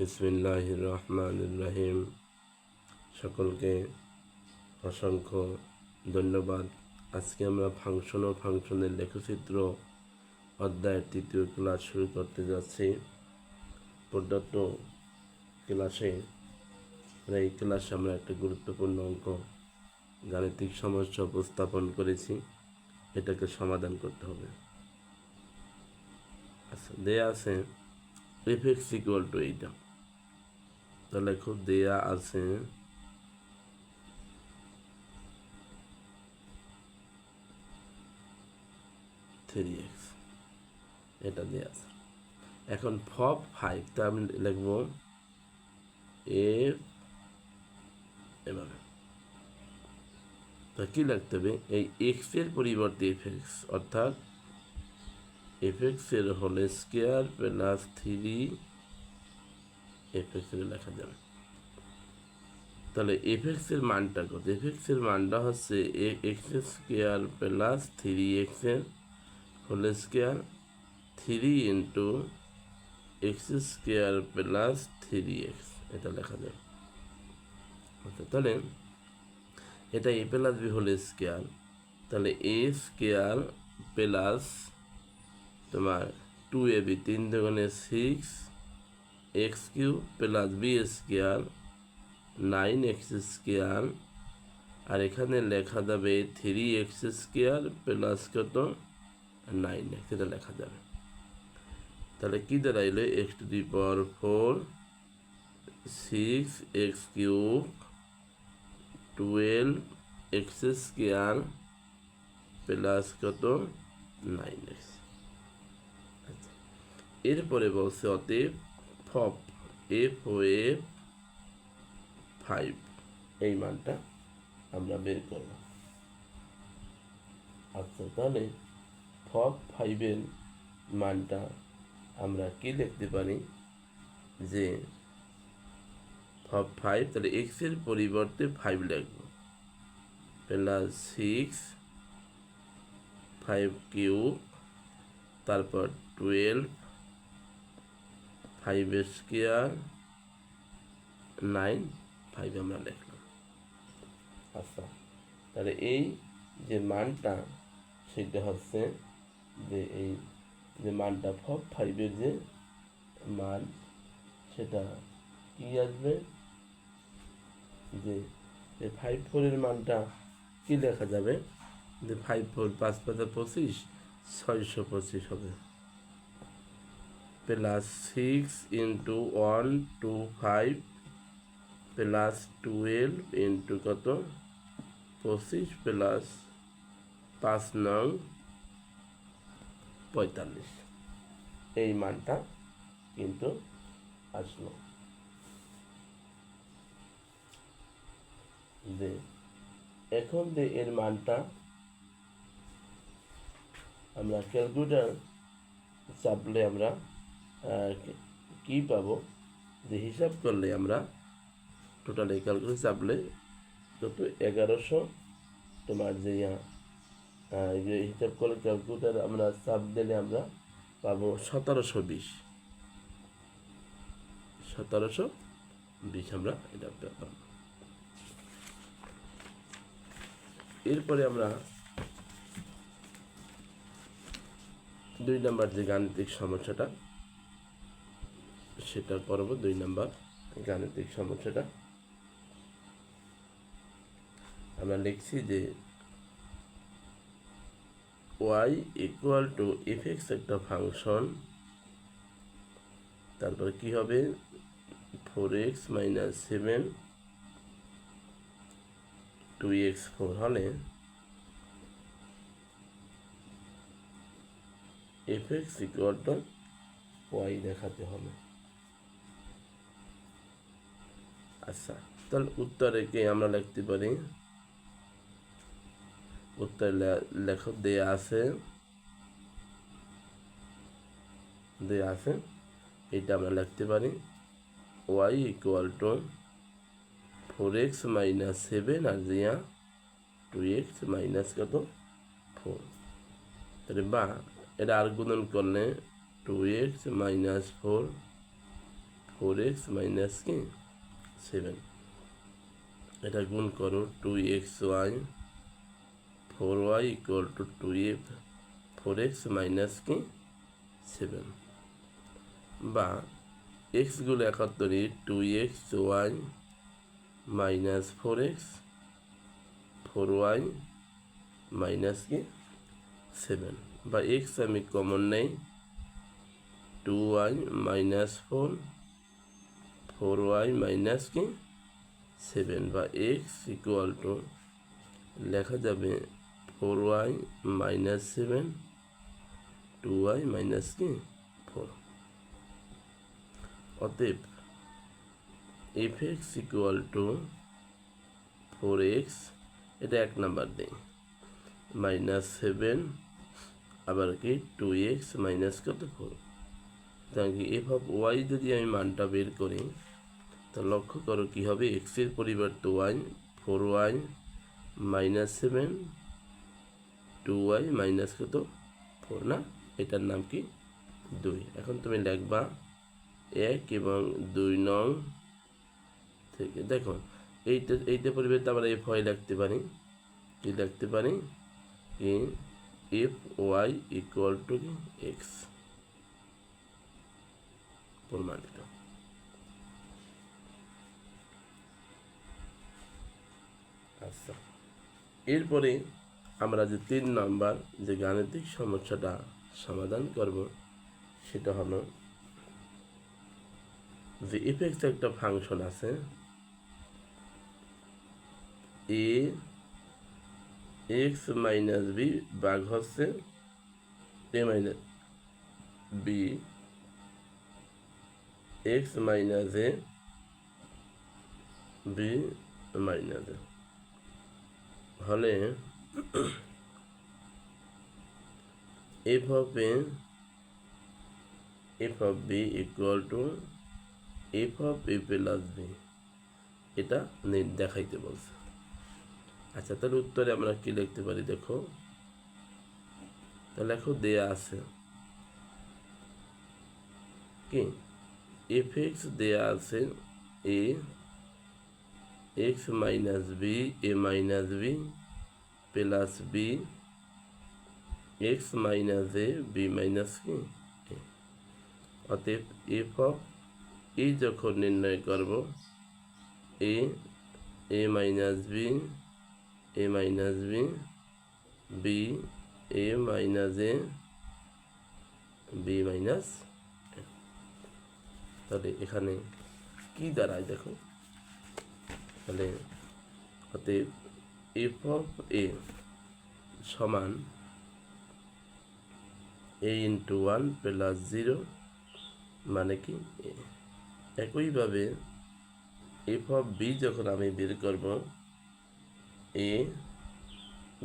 বিসমিল্লাহ রহমান রহিম সকলকে অসংখ্য ধন্যবাদ। আজকে আমরা ফাংশন ও ফাংশনের লেখচিত্র অধ্যায়ের তৃতীয় ক্লাস শুরু করতে যাচ্ছি। প্রদত্ত ক্লাসে মানে এই ক্লাসে আমরা একটা গুরুত্বপূর্ণ অঙ্ক, গাণিতিক সমস্যা উপস্থাপন করেছি। এটাকে সমাধান করতে হবে। আচ্ছা দেয়া আছে এফ ইকুয়াল টু এইটা। তো লেখো দেয়া আছে থ্রি এক্স এটা দেয়া আছে। এখন ফপ ফাইভ তা আমি লিখব এফ এভাবে। তো কী লিখতে হবে? এই এক্সের পরিবর্তে এফ এক্স অর্থাৎ এফ এক্সের whole square plus three F এক্সের লেখা যাবে। তাহলে এফ এক্সের মানটা কত? এফ এক্সের মানটা হচ্ছে এক্স স্কোয়ার প্লাস থ্রি এক্সের whole square three into X square plus three X এটা লেখা যাবে। আচ্ছা তাহলে এটা A plus B whole square তাহলে এ স্কোয়ার প্লাস তোমার টু এ বি তিন দুগুণে six X cube plus B square, nine X square, আর এখানে লেখা যাবে থ্রি এক্স স্কোয়ার প্লাস কত? নাইন এক্স এটা লেখা যাবে। তাহলে কী দাঁড়াইলো? X to the power four, six X cube, twelve X square plus কত? Nine X. এরপরে বলছে অতএব ফপ এফ ও এফ ফাইভ এই মানটা আমরা বের করব আচ্ছা তাহলে ফপ ফাইভের মানটা আমরা কি লিখতে পারি? যে ফপ ফাইভ তাহলে এক্সের পরিবর্তে ফাইভ লিখব। প্লাস সিক্স ফাইভ কিউব তারপর twelve five square nine five আমরা লিখলাম। আচ্ছা তাহলে এই যে মানটা, সেটা হচ্ছে যে এই যে মানটা ফব ফাইভের যে মান, সেটা কি আসবে? যে ফাইভ ফোরের মানটা কি লেখা যাবে? যে ফাইভ ফোর পাঁচ পাঁচা পঁচিশ, ছয়শো পঁচিশ হবে। Plus six into one two five plus twelve into কত? পঁচিশ প্লাস পাঁচ নং, পঁয়তাল্লিশ। এই মানটা কিন্তু আসলো। যে এখন যে এর মানটা আমরা ক্যালকুলেটার চাপলে আমরা কি পাবো? যে হিসাব করলে আমরা টোটাল এই ক্যালকুলেটার চাপলে কত এগারোশো তোমার যে হিসাব করলে ক্যালকুলেটার আমরা চাপ দিলে আমরা পাবো সতেরোশো বিশ। সতেরোশো বিশ আমরা এটা পাবো এরপরে আমরা দুই নাম্বার যে গাণিতিক সমস্যাটা সেটা করব দুই নাম্বার গাণিতিক সমস্যাটা। আমরা লিখছি যে ওয়াই ইকুয়াল টু এক্স একটা ফাংশন, তারপর কি হবে? Four X minus seven two X four হলে F X equal to Y দেখাতে হবে। আচ্ছা তাহলে উত্তরে কি আমরা লিখতে পারি? উত্তর লেখক দেয়া আছে। দেয়া আছে। এটা আমরা লিখতে পারি। Y equal to four X minus seven আর জিয়া টু এক্স মাইনাস কত? ফোর তাহলে বা, এটা আর গুণন করলে two X minus four four X minus কি? সেভেন এটা গুণ করো two X Y four Y equal to two F four X minus কি? সেভেন বা এক্সগুলো একাত্তরে two X Y minus four X four Y minus কি? সেভেন বা এক্স আমি কমন নেই two Y minus four four Y minus কি? Seven বা এক্স ইকুয়াল টু লেখা যাবে four Y minus seven, two Y minus কি? ফোর। অতএব F X equal to four X, এটা এক নাম্বার নেই। মাইনাস সেভেন, আবার কি? টু এক্স মাইনাস কত? ফোর। তাহলে এফ অফ ওয়াই যদি আমি মানটা বের করি তা লক্ষ্য করো কী হবে এক্সের পরিবর্তে Y four Y minus seven two Y minus কত? ফোর না? এটার নাম কি? দুই। এখন তুমি লিখবা এক এবং দুই নং থেকে, দেখো, এইটা এইটা পরিবর্তে আমরা এফ ওয়াই লিখতে পারি। কি লিখতে পারি? কি? এফ ওয়াই ইকুয়াল টু কি এক্স প্রমাণিত আচ্ছা। এরপরে আমরা যে তিন নাম্বার যে গাণিতিক সমস্যাটা সমাধান করব, সেটা হলো যে ইফেক্ট একটা ফাংশন আছে। এ এক্স মাইনাস বি বাঘ হচ্ছে A minus B X minus A B minus A হলে F of A F of B equal to F of A plus B. এটা দেখাইতে বলছে। আচ্ছা তাহলে উত্তরে আমরা কি লিখতে পারি দেখো? তাহলে লেখো দেয়া আছে কি? এফ এক্স দেয়া আছে A X minus B A minus B plus B X minus A B minus কি। অতএব এফ অফ ই যখন নির্ণয় করব A A minus B A minus B B A minus A B minus তাহলে এখানে কি দাঁড়ায় দেখো তাহলে অতএব এফ অফ এ সমান A into one plus zero মানে কি? একইভাবে এফ অফ বি যখন আমি বের করব, এ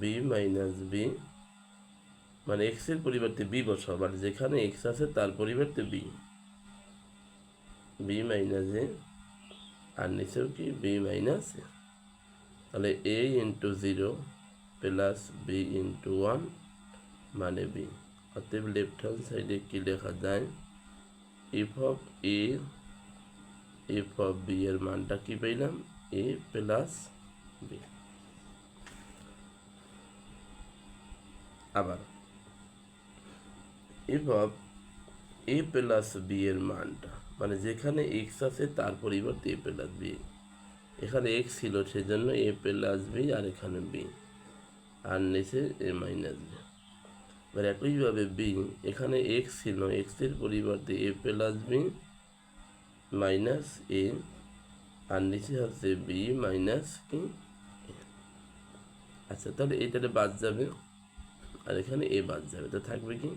বি মাইনাস বি মানে এক্সের পরিবর্তে বি বসাও মানে যেখানে এক্স আছে তার পরিবর্তে বি বি মাইনাস এ আর নিচেও কি বি মাইনাস তাহলে a into zero plus b into one মানে বি অতএব লেফট হ্যান্ড সাইডে কি লেখা যায়? F of a f of b এর মানটা কি পেলাম এ প্লাস বি আবার f of a plus b এর মানটা। মানে যেখানে এক্স আছে তার পরিবর্তে এ প্লাস বি এখানে এক্স ছিল সেজন্য এ প্লাস বি আর এখানে বি আর নিচে এ মাইনাস বি এবার একইভাবে বি এখানে এক্স ছিল এক্সের পরিবর্তে a plus b minus a আর নিচে হচ্ছে বি মাইনাস কি আচ্ছা তাহলে এটাতে বাদ যাবে। আর এখানে এ বাদ যাবে। তো থাকবে কি?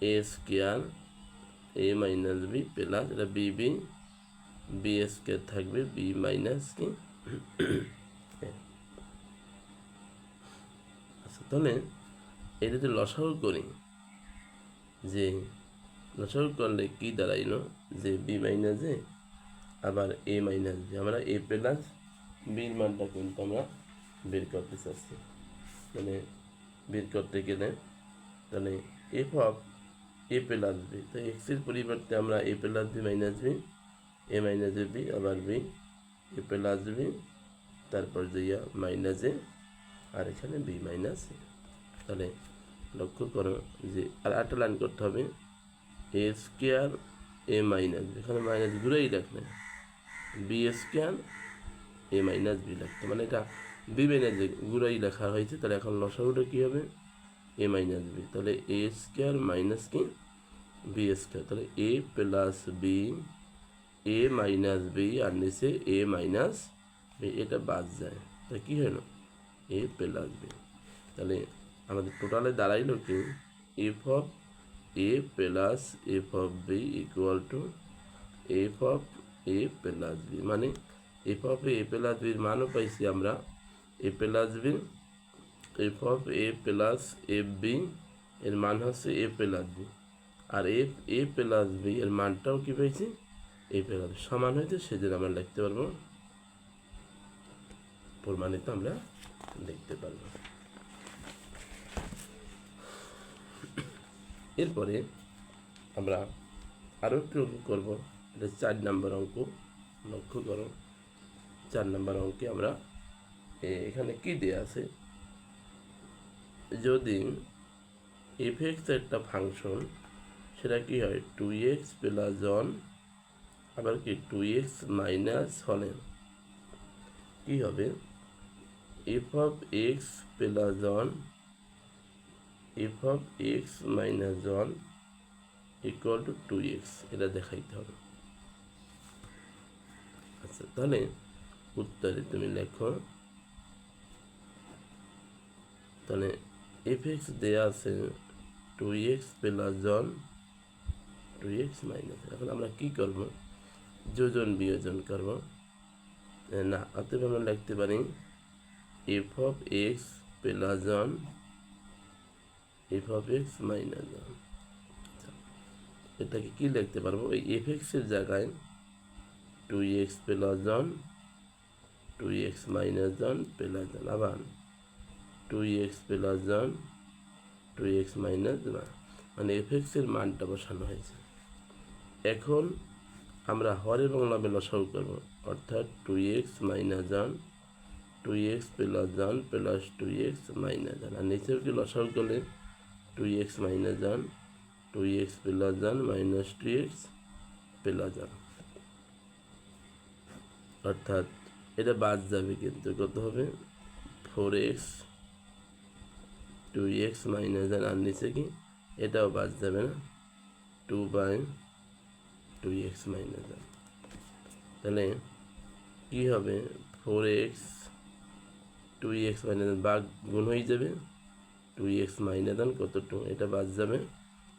A square a minus b plus এটা বি বি বি স্কোয়ার থাকবে বি মাইনাস কি। আচ্ছা তাহলে এটা যদি লসাগু করি যে লসাগু করলে কি দাঁড়াইলো যে বি মাইনাস এ আবার এ মাইনাস বি আমরা এ প্লাস বির মানটা কিন্তু আমরা বের করতে চাচ্ছি মানে বের করতে গেলে তাহলে f of a plus b তো এক্সের পরিবর্তে আমরা a plus b minus b a minus b আবার বি এ প্লাস বি তারপর যাইয়া মাইনাস এ আর এখানে বি মাইনাস এ তাহলে লক্ষ্য করো যে, আর একটা লাইন করতে হবে। এ স্কোয়ার এ মাইনাস এখানে মাইনাস ঘুরেই রাখলে b square a minus b লাগতো মানে এটা বি মাইনাস ঘুরাই লেখা হয়েছে। তাহলে এখন লসাগুটা কী হবে? এ মাইনাস বি তাহলে এ স্কোয়ার মাইনাস কি? বি স্কোয়ার তাহলে a plus b a minus b আর নিচে এ মাইনাস বি এটা বাদ যায়। তা কী হলো? এ প্লাস বি তাহলে আমাদের টোটালে দাঁড়াইলো কি? F of a plus f of b equal to f of a plus b মানে এফ অফ এ প্লাস বির মানও পাইছি আমরা a plus b f of a plus f b এর মান হচ্ছে এ প্লাস বি। আর এফ, এ প্লাস বি এর মানটাও কি পেয়েছি? এ প্লাস সমান হয়েছে, সেজন্য আমরা লিখতে পারব। প্রমাণিত আমরা লিখতে পারব। এরপরে আমরা আরও একটু অঙ্ক করব। এটা চার নাম্বার অঙ্ক। লক্ষ্য করো। চার নাম্বার অঙ্কে আমরা এখানে কি দেয়া আছে? যদি এফ এক্স একটা ফাংশন সেটা কি হয়? টু এক্স প্লাস ওয়ান আবার কি টু এক্স মাইনাস হলে কি হবে? F of x plus one f of x minus one equal to two x এটা দেখাইতে হবে। আচ্ছা তাহলে উত্তরে তুমি লেখো। তাহলে এক্স দেওয়া আছে two x plus one two x minus এখন আমরা কী করব? যোজন বিয়োজন করব। না, অতএব আমরা লিখতে পারি f of x plus one f of x minus one এটাকে কী লিখতে পারব? এই এফ এক্সের জায়গায় two x plus one two x minus one plus one আবার two x plus one two x minus one মানে এফ এক্সের মানটা বসানো হয়েছে। এখন আমরা হর এবং লাভে লসাগু করব। অর্থাৎ two x minus one two x plus one plus two x minus one আর নিচেও কি লসাগু করলে two x minus one two x plus one minus two x plus one অর্থাৎ এটা বাদ যাবে কিন্তু, কত হবে? Four x two x minus one আর নিচে কি এটাও বাদ যাবে না। Two by two x minus one তাহলে কী হবে? Four x two x minus বাঘ গুণ হয়ে যাবে। টু এক্স মাইনাস ওয়ান কত টু এটা বাদ যাবে।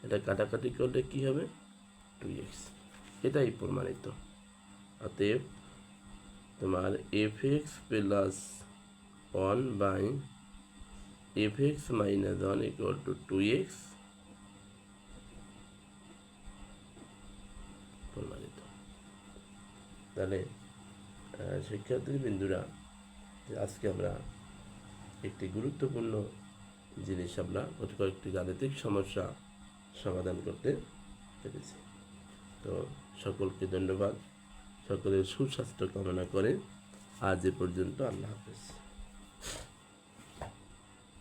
এটা কাটাকাটি করলে কী হবে? টু এক্স এটাই প্রমাণিত। অতএব তোমার f x plus one by f x minus one equal to two x প্রমাণিত। তাহলে আহ, শিক্ষার্থী বিন্দুরা আজকে আমরা একটি গুরুত্বপূর্ণ জিনিস আমরা কয়েকটি গাণিতিক সমস্যা সমাধান করতে পেরেছি। তো সকলকে ধন্যবাদ। সকলের সুস্বাস্থ্য কামনা করে আজ এ পর্যন্ত আল্লাহ হাফেজ।